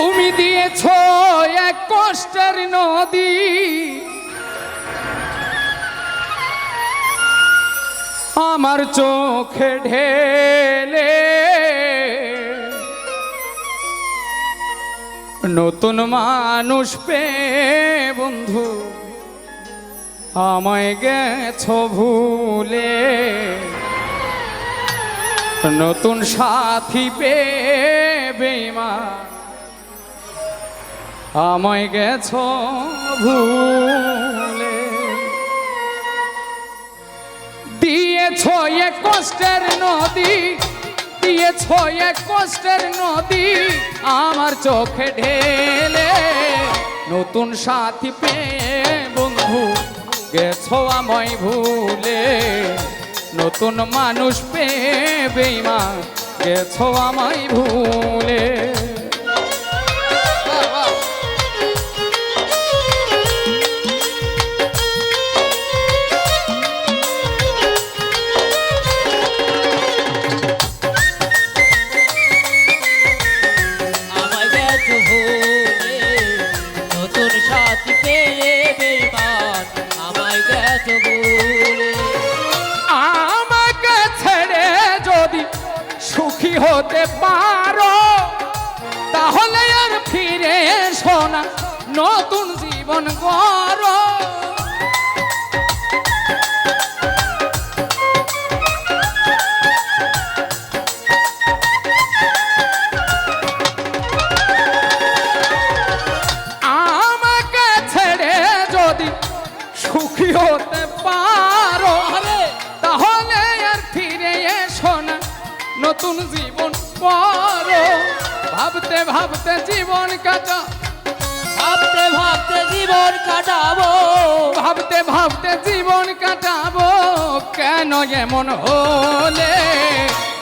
তুমি দিয়েছ এক কষ্টের নদী। আমার চোখে ঢেলে নতুন মানুষ পে বন্ধু, আমায় গেছ ভুলে। নতুন সাথী পে বেমা আমায় গেছ ভুলে। দিয়েছ এক কষ্টের নদী, দিয়েছ এক কষ্টের নদী আমার চোখে ঢেলে। নতুন সাথী পেয়ে বন্ধু, গেছো আমায় ভুলে। নতুন মানুষ পেয়ে বেমা গেছো আমায় ভুলে। পারো, তাহলে আর ফিরে এসো না, নতুন জীবন যদি সুখী হতে তাহলে আর ফিরে নতুন জীবন পরো ভাবতে ভাবতে জীবন কাটা ভাবতে ভাবতে জীবন কাটাবো। ভাবতে ভাবতে জীবন কাটাবো। কেন এমন হলে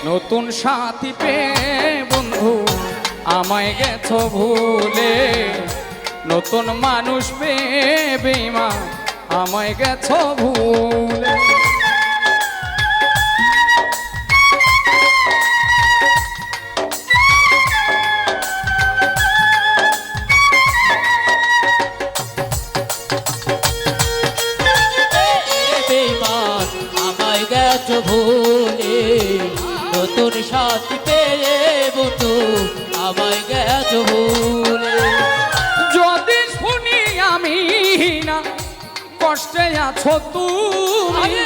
নতুন সাথী পেয়ে বন্ধু আমায় গেছো ভুলে? নতুন মানুষ পেয়ে বেমা আমায় গেছো ভুলে? আমায় গেছ ভুলে। যদি শুনি আমি না কষ্টে আছো তুমি!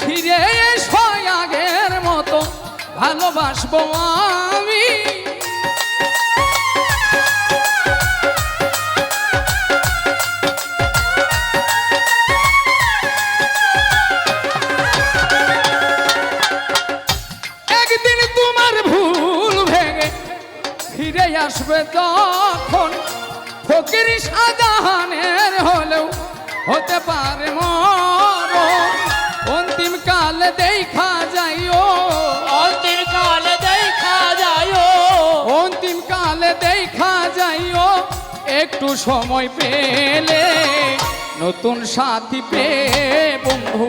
ফিরে এসো আগের মতো ভালোবাসবো আমি। আসবে তখন ফকির সাজাহানের হলেও হতে পারে মর অন্তিম কাল দেখা যাইও। অন্তিম কালে দেখা যায় অন্তিম কালে দেখা যাইও। একটু সময় পেলে নতুন সাথী পেয়ে বন্ধু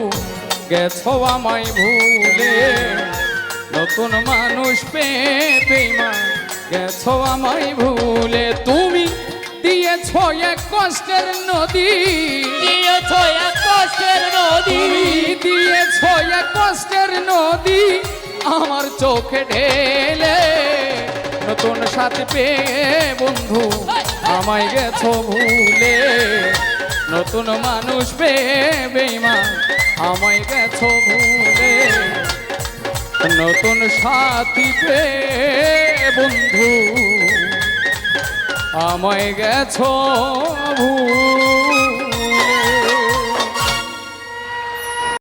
গেছো আমায় ভুলে। নতুন মানুষ পেয়ে বেমা গেছো আমায় ভুলে। তুমি দিয়েছ এক কষ্টের নদী। দিয়েছ এক কষ্টের নদী। দিয়েছ এক কষ্টের নদী। আমার চোখে ঢেলে নতুন সাথে পেয়ে বন্ধু আমায় গেছো ভুলে। নতুন মানুষ পেয়ে বেমা আমায় গেছো ভুলে। নতুন সাথী পেয়ে বন্ধু আমায় গেছো ভুলে